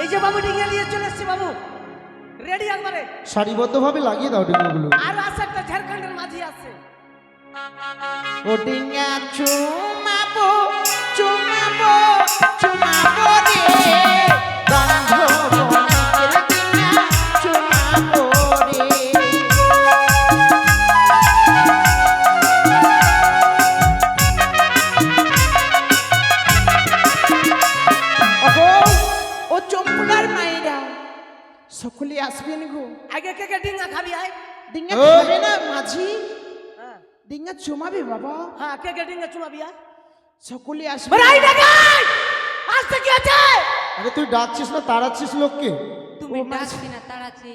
এই যে বাবু ডিঙে নিয়ে চলে এসছি বাবু। রেডি একবারে। সারিবদ্ধভাবে লাগিয়ে দাও ডিঙ্গাগুলো আর আছে একটা ঝাড়খণ্ডের মাঝি আছে। ও ডিঙ্গা চুমাবো চুমাবো চুমাবো। সকলে আসবেন গো। আগে কে কে ডিঙা খাবি আয়। ডিঙ্গা। খাবে না মাঝি। হ্যাঁ ডিঙ্গা চুমাবে বাবা। হ্যাঁ কে কে ডিঙা চুমাবি আয়। সকলে আসবে বড়াই ডাকাই আসতে কি আছে? আরে তুই ডাকছিস না তাড়াচ্ছিস লোককে? তুমি ও মাছ- ডাকবি না তাড়াচ্ছি।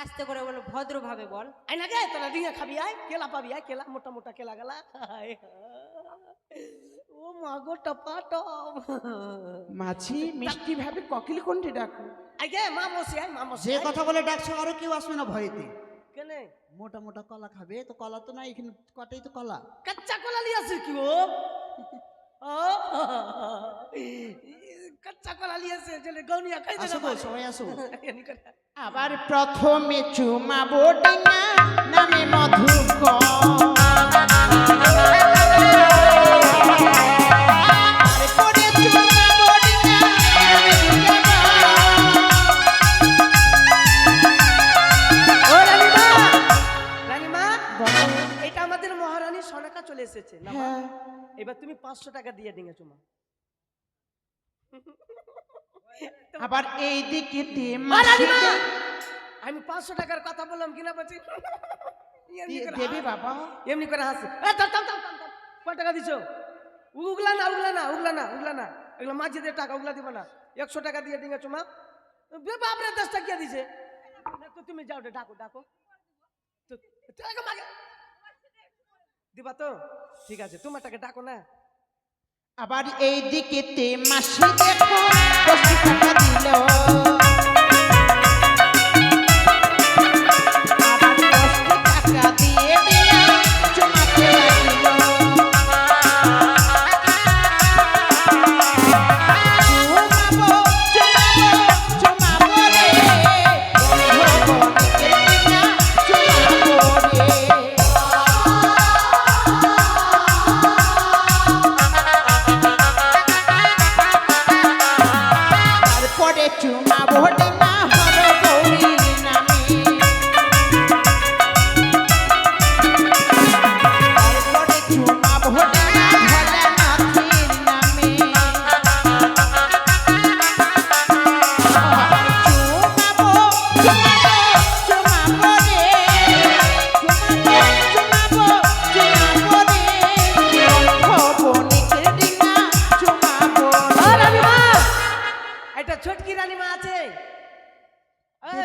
আস্তে করে বলো ভদ্রভাবে বল। আই না গে তোরা ডিঙা খাবি আয়। কেলা পাবি আয় কেলা মোটা মোটা কেলা গেলা। ও মাগো টপা মাছি মিষ্টি ভাবে ককিল কোনটি ডাকো। আগে মামসি আই মামসি যে কথা বলে ডাকছো আরও কেউ আসবে না ভয়তে। কেনে? মোটা মোটা কলা খাবে তো কলা তো না এখানে কটাই তো কলা। কাঁচা কলা নিয়ে আসি কি ও? কাঁচা কলা নিয়ে আসে চলে গৌনিয়া খাই দেবে আসো সবাই আসো। আবার প্রথমে চুমাবো ডাঙা নামে এবার তুমি পাঁচশো টাকা দিয়ে ডিঙে চুমা আবার এই দিকে দিয়ে! আমি পাঁচশো টাকার কথা বললাম কিনা বলছি। এমনি করে দেবে হাসে। বাবা। এমনি করে। কয় টাকা দিছো? উগলা না উগলা না উগলা না উগলা না। এগুলো মাঝিদের টাকা উগলা দিবা না। একশো টাকা দিয়ে ডিঙে চুমা বে বাপরে দশ টাকা দিছে? না, তো তুমি যাও ডাকো ডাকো। তো টাকা মাগে। দিবা তো? ঠিক আছে তোমার টাকা ডাকো না। আবার এই দিকে তে মাসি দেখো দিল।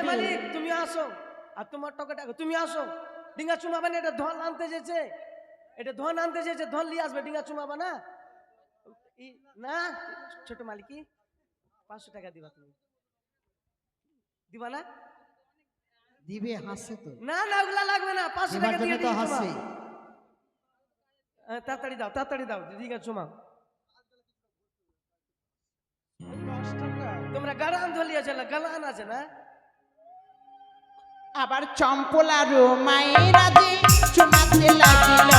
মালিক তুমি আসো আর তোমার টকে ডাকো তুমি আসো। ডিঙ্গা চুমাবে না এটা ধন আনতে যেছে। এটা ধন আনতে যেছে ধন নিয়ে আসবে ডিঙ্গা চুমাবে না। না ছোট মালিকি পাঁচশো টাকা দিবা তুমি। দিবা না? দিবে হাসছে তো। না না ওগুলা লাগবে না পাঁচশো টাকা দিয়ে তো। হ্যাঁ, তাড়াতাড়ি দাও তাড়াতাড়ি দাও দশ টাকা তোমরা গাড়ান ধলিয়েছে গালান আছে না? আবার চম্পলারও মায়ের যে চুমাতে লাগিল।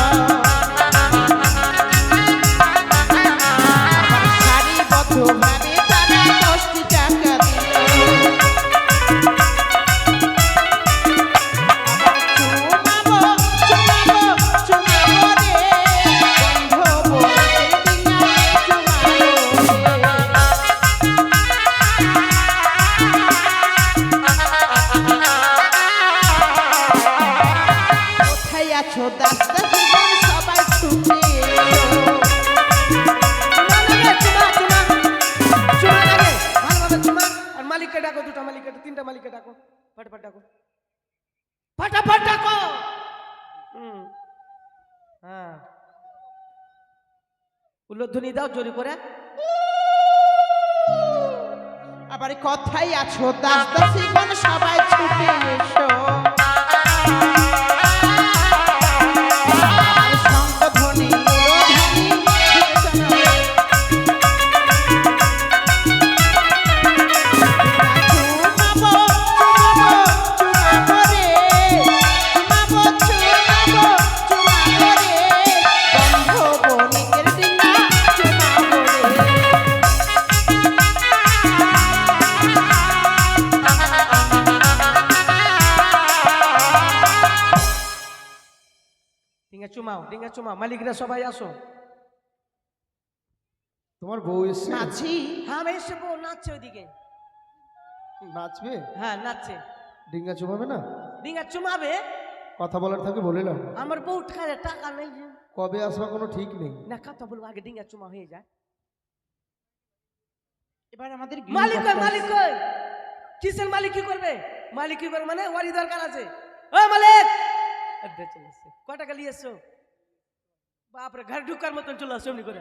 শাড়ি সারিবদ্ধ ফটাফট ডাকো ফটাফট ডাকো হুম হ্যাঁ উল্লোধ্বনি দাও জোরে করে আবার কথাই আছো দাস্তা জীবন সবাই ছুটে এসো ডিঙ্গা চুমা মালিকরা সবাই আসো। তোমার বউ এসছে? মাঝি হ্যাঁ আমি এসে বউ নাচছে ওইদিকে। নাচবে? হ্যাঁ নাচছে। ডিঙ্গা চুমাবে না? ডিঙ্গা চুমাবে। কথা বলার থাকে বলিলাম আমার বউ টাকা টাকা নেই কবে আসবা কোনো ঠিক নেই। না কথা বলব আগে ডিঙ্গা চুমা হয়ে যায়। এবার আমাদের মালিক মালিক কই? কিসের মালিক কি করবে? মালিক কি করবে মানে ওয়ারি দরকার আছে। ও মালিক! এসছে টাকা নিয়ে এসছো? বাপরে ঘর ঢুকার মতন চলে আসছো এমনি করে।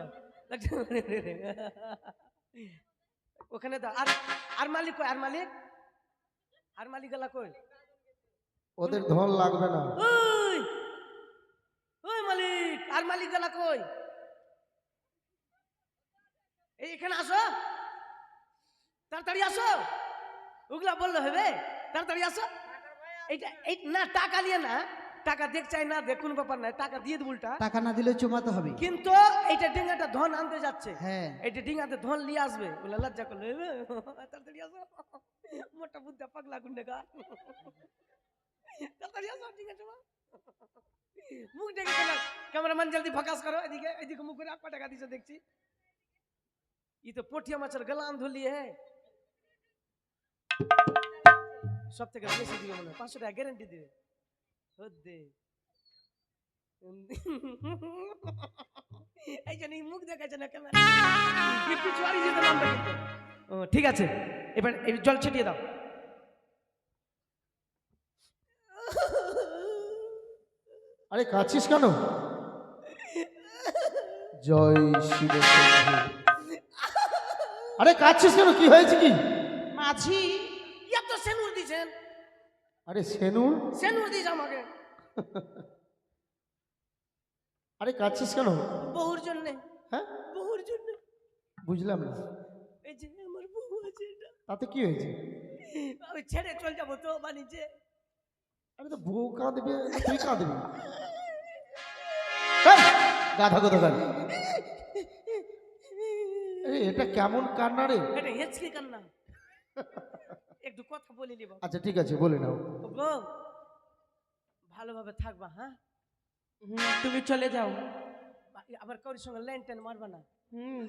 ওখানে দাও আর আর মালিক কই? আর মালিক? আর মালিক গেলা কই? ওদের ধন লাগবে না। ওই ওই মালিক আর মালিক গেলা কই? এই এখানে আসো। তাড়াতাড়ি আসো। ওগুলা বললে হবে। তাড়াতাড়ি আসো। এইটা এই না টাকা নিয়ে না। টাকা দেখ চাই না দেখ কোনো ব্যাপার নাই টাকা দিয়ে দেবো উল্টা। টাকা না দিলে চুমাতে হবে। কিন্তু এইটা ডিঙ্গাটা ধন আনতে যাচ্ছে। হ্যাঁ। এইটা ডিঙ্গাতে ধন নিয়ে আসবে। বলে লজ্জা করল তাড়াতাড়ি আসো। মোটা বুদ্ধা পাগলা গুন্ডে গা। তাড়াতাড়ি আসো ডিঙ্গা চলো মুখ ডেকে কেন ক্যামেরাম্যান জলদি ফোকাস করো এদিকে এদিকে মুখ করে আপা টাকা দিছো দেখছি। ই তো পটিয়া মাছের গলান ধুলি হে। সব থেকে বেশি দিবে মনে হয় পাঁচশো টাকা গ্যারেন্টি দিবে। হদ্দে। এই জন্য মুখ দেখাচ্ছে না ক্যামেরা। ঠিক আছে। এবার এই জল ছিটিয়ে দাও। আরে কাছিস কেন? জয় শিব আরে কাছিস কেন? কি হয়েছে কি? মাঝি ইয়া তো সেনুর দিছেন। আরে সেনুর? সেনুর দিছে আমাকে। আরে কাছিস কেন? বহুর জন্যে। হ্যাঁ? বহুর জন্য। বুঝলাম না। এই যে আমার বহু আছে এটা। তাতে কি হয়েছে? আমি ছেড়ে চল যাব তো বাণিজ্যে আরে তো বউ কাঁদবে তুই কাঁদবি গাধা কথা গান এটা কেমন কান্না রে? এটা হেঁচকি কান্না। একটু কথা বলে নিব। আচ্ছা ঠিক আছে বলে নাও। গো ভালোভাবে থাকবা হ্যাঁ? হুম, তুমি চলে যাও। আবার কারোর সঙ্গে লেন টেন মারবা না? হুম।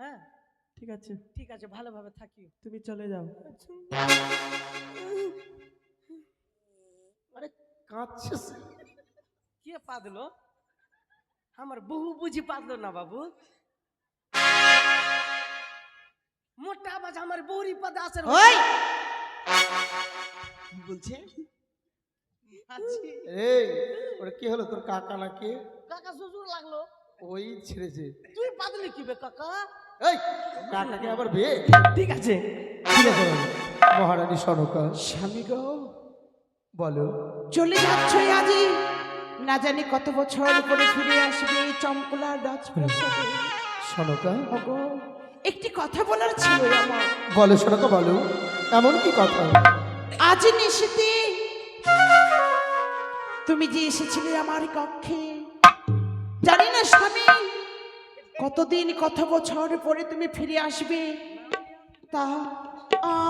হ্যাঁ? ঠিক আছে। ঠিক আছে ভালোভাবে থাকি। তুমি চলে যাও। আরে কাঁদছিস? কে পাদলো আমার বহু বুঝি পাদলো না বাবু? মোটা আওয়াজ আমার বৌরি পদ আছে ওই! কি বলছে? এই ওটা কি হলো তোর কাকা না কে কাকা শ্বশুর লাগল। ওই ছেড়েছে। তুই পাদলি কি বে কাকা? এই কাকাকে আবার বিয়ে ঠিক আছে। ঠিক আছে মহারানী সনকা স্বামী গো। বলো। চলে যাচ্ছ আজি। না জানি কত বছর পরে ফিরে আসবে এই চম্পলা রাজপ্রাসাদে। সনকা ওগো। একটি কথা বলার ছিল। আমার বলো সনকা বলো। এমন কি কথা? আজ নিশিতে তুমি যে এসেছিলে আমার কক্ষে জানি না স্বামী কতদিন কত বছর পরে তুমি ফিরে আসবে? তা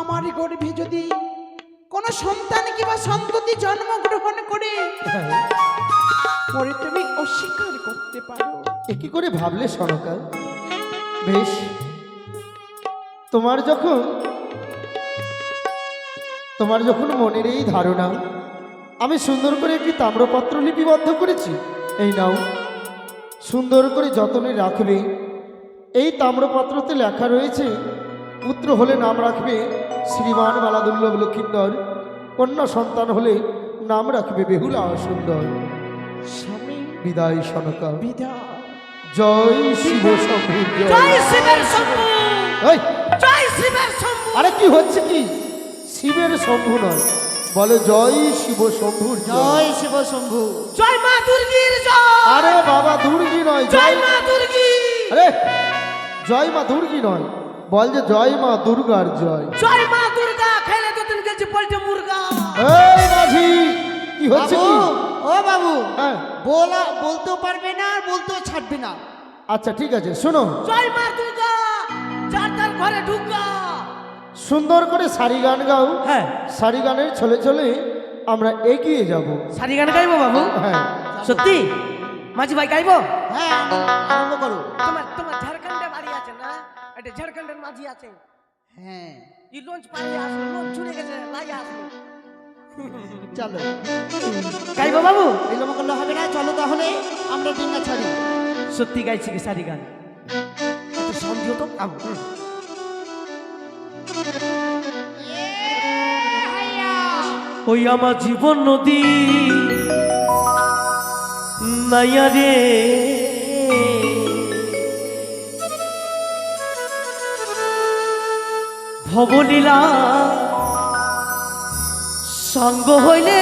আমার গর্ভে যদি কোনো সন্তান কিংবা সন্ততি জন্মগ্রহণ করে পরে তুমি অস্বীকার করতে পারো। এ কি করে ভাবলে সনকা বেশ তোমার যখন তোমার যখন মনের এই ধারণা আমি সুন্দর করে একটি তাম্রপত্র লিপিবদ্ধ করেছি। এই নাও। সুন্দর করে যতনে রাখবে। এই তাম্রপত্রতে লেখা রয়েছে পুত্র হলে নাম রাখবে শ্রীমান বালাদুল্লভ লক্ষিন্দর কন্যা সন্তান হলে নাম রাখবে বেহুলা সুন্দর। স্বামী বিদায় সনকা বিদায়। জয় শিব শম্ভু। জয়। জয় শিবের শম্ভু আরে কি হচ্ছে কি? শিবের শম্ভু নয়। বলে জয় শিব শম্ভুর জয়। শিব শম্ভু। জয় মা দুর্গির জয়। আরে বাবা দুর্গি নয় জয় মা দুর্গি। আরে জয় মা দুর্গি নয়। বল যে জয় মা দুর্গার জয়। জয় মা দুর্গা খেলে তো তুমি গেছি পল্টে মুরগা। এই মাঝি কি হচ্ছে কি? ও বাবু হ্যাঁ। বলা বলতেও পারবে না আর বলতেও ছাড়বে না। আচ্ছা ঠিক আছে শোনো। জয় মা দুর্গা। ঘরে ঢুকা। সুন্দর করে সারি গান গাও। হ্যাঁ। সারি গানের ছলে ছলে আমরা এগিয়ে যাব। সারি গান গাইবো বাবু? হ্যাঁ। সত্যি? মাঝি ভাই গাইবো? হ্যাঁ আরম্ভ করো। তোমার তোমার ঝাড়খণ্ডে বাড়ি আছে না? এটা ঝাড়খণ্ডের মাঝি আছে। হ্যাঁ। ই লঞ্চ পালিয়ে আসলো লঞ্চ ছুটে গেছে লাগে আসলো চলো। গাইবো বাবু? বিলম্ব করলে হবে না চলো তাহলে আমরা ডিঙ্গা ছাড়ি। সত্যি গাইছি কি সারি গান? একটু তো। ওই আমার জীবন নদী নাইয়া রে। ভবনীলা সঙ্গ হইলে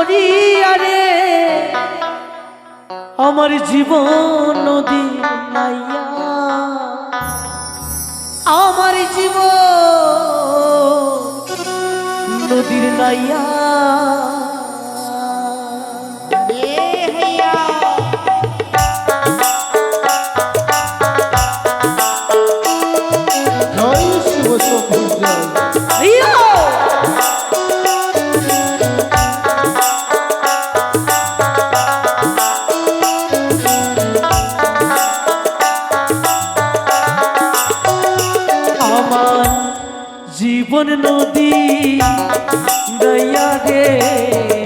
পার করিয়া রে। আমার জীবন নদী নাইয়া। আমার জীবন নদীর নাইয়া। দয়া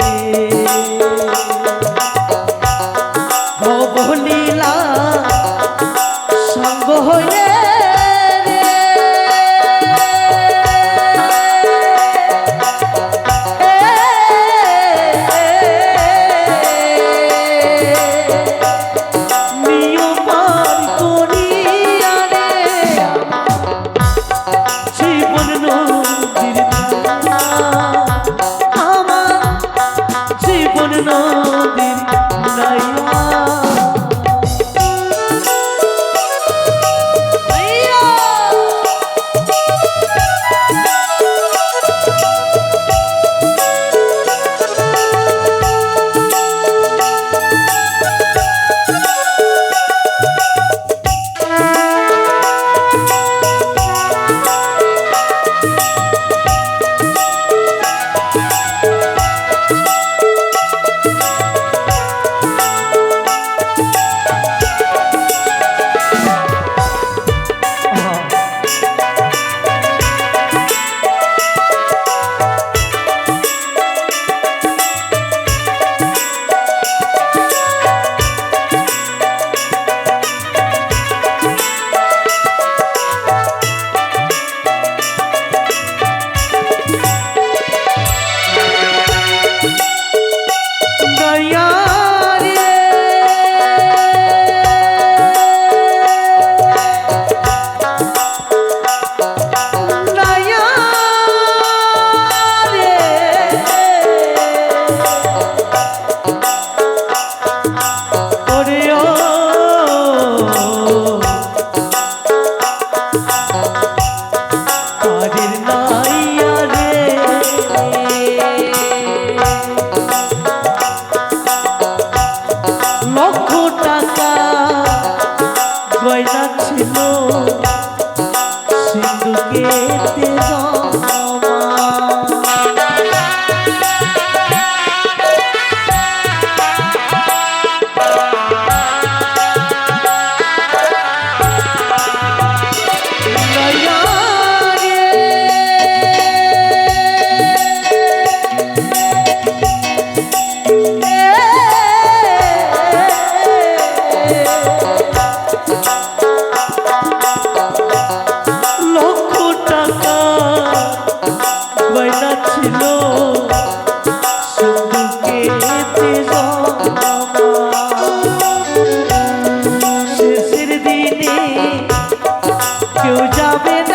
কেউ যাবে না